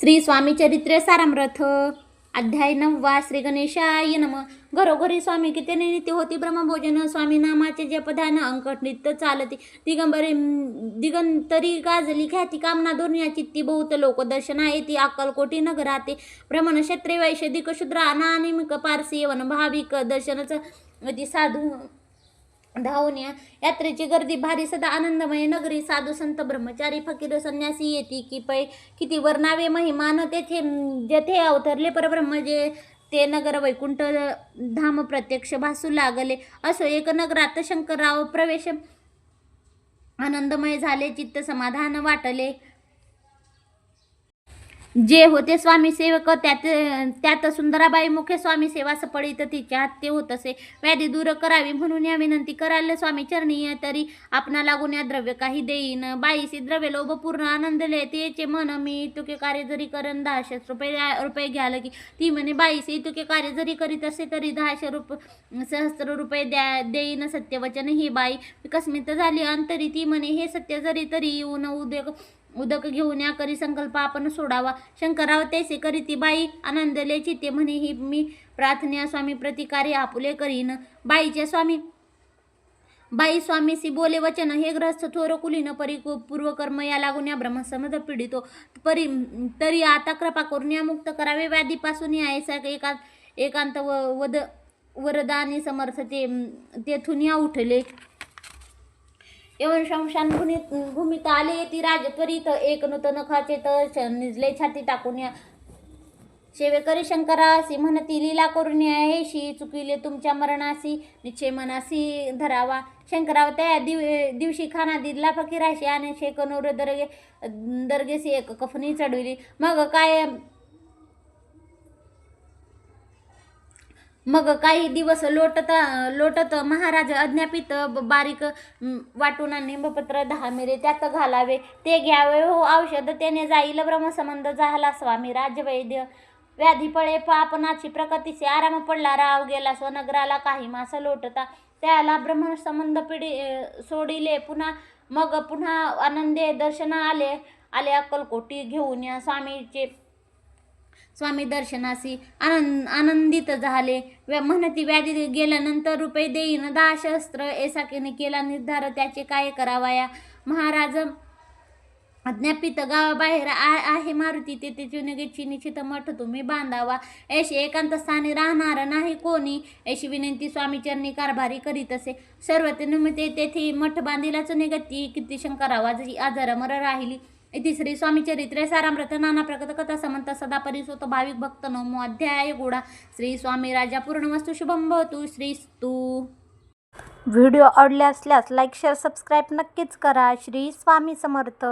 श्री स्वामी चरित्र सारामृथ अध्याय नववा श्री गणेशाय नम. घरोघरी स्वामी किती नित्य होती ब्रह्मभोजन स्वामी नामाचे जपधान अंकट नित्य चालती. दिगंबरी दिगंतरी गाजली ख्याती कामना दुर्या चित्ती बहुत लोक दर्शना येती अक्कलकोटी नगराते ब्रह्मण क्षत्रिय वैश्य दिक शूद्र अनानिमिक पारसी यवन भाविक दर्शनाचं साधू. धावण्या यात्रेची गर्दी भारी सदा आनंदमय नगरी साधू संत ब्रह्मचारी फकीर संन्यासी येती की पै किती वर्णावे महिमान तेथे जेथे अवतरले परब्रह्म जे ते नगर वैकुंठ धाम प्रत्यक्ष भासू लागले असो एक नगरात शंकरराव प्रवेश आनंदमय झाले चित्त समाधान वाटले. जे होते स्वामी सेवक त्यात त्यात सुंदराबाई मुख्य स्वामी सेवा सपडित तिच्या ते होत असे. व्याधी दूर करावी म्हणून या विनंती करायला स्वामी चरणी तरी आपणा लागून या द्रव्य काही देईन. बाईसी द्रव्य लोभ पूर्ण आनंदले तेचे मन मी तुके कार्य जरी करण दहाशे रुपये रुपये घ्याल की ती म्हणे बाईसी तुके कार्य जरी करीत असे तरी दहाशे रुपये सहस्त्र रुपये द्या देईन सत्यवचन ही बाई. विकस्मित झाली अंतरी ती म्हणे हे सत्य जरी तरी येऊन उद्योग उदक घेऊन या करी संकल्प आपण सोडावा. शंकरराव करी करीती बाई आनंदले चिते म्हणे ही मी प्रार्थना स्वामी प्रतिकारी आपुले करीन. बाईच्या स्वामी बाई स्वामीसी बोले वचन हे ग्रस्त थोर कुलीन परी पूर्वकर्म या लागून या ब्रह्मसमज पीडितो. परी तरी आता कृपा करून या मुक्त करावे. व्याधीपासून या ऐसा एका एकांत व वद वरदानी समर्थ ते तेथून या उठले. एवढ शमशान भूमीत भूमीत आले ती राजपरीत एक नूतन खाचे तर निजले छाती टाकून या. सेवेकरी शंकरासी म्हणती लीला करून या हेशी चुकिले तुमच्या मरणासी निश्चय मनासी धरावा. शंकराव त्या दिव दिवशी खाना दिला फकीराशी आणि शेकनोर दर्गे दर्गेसी एक कफनी चढविली. मग काय मग काही दिवस लोटत लोटत महाराज अज्ञापित ब- बारीक वाटून निंबपत्र दहा मिरे त्यात घालावे. ते घ्यावे. हो औषध त्याने जाईल. ब्रह्मसंबंध झाला. स्वामी राजवैद्य व्याधी पळे पापनाची प्रकृतीचे आराम पडला. राव गेला. स्वनगराला काही मास लोटता. त्याला ब्रह्मसंबंध पिढी सोडिले. पुन्हा मग पुन्हा आनंदे दर्शन आले. आले अक्कलकोटी घेऊन या स्वामीचे स्वामी दर्शनासी आनंद आनंदित झाले. व्या म्हणती व्याधी गेल्यानंतर रुपये देईन दहा शस्त्र एसाकीने केला निर्धार त्याचे काय करावाया? महाराज अज्ञापित गावाबाहेर आ- आहे मारुती तेथे चुनगेची निश्चित मठ तुम्ही बांधावा. ऐशी एकांत स्थानी राहणार नाही कोणी. ऐशी विनंती स्वामीचरणी कारभारी करीत असे. सर्व ते निमित्ते तेथे मठ बांधिलाच निगती किती शंकरावाजी आजार आजारामर राहिली. इति श्री स्वामी चरित्रे सारामृत नाना प्रगत कथा समंत सदा परिसोत भाविक भक्त नमो अध्याय गोडा। श्री स्वामी राजा पूर्ण वस्तू शुभम भवतु श्रीस्तू। व्हिडिओ आवडले असल्यास लाईक शेअर सबस्क्राईब नक्कीच करा. श्री स्वामी समर्थ.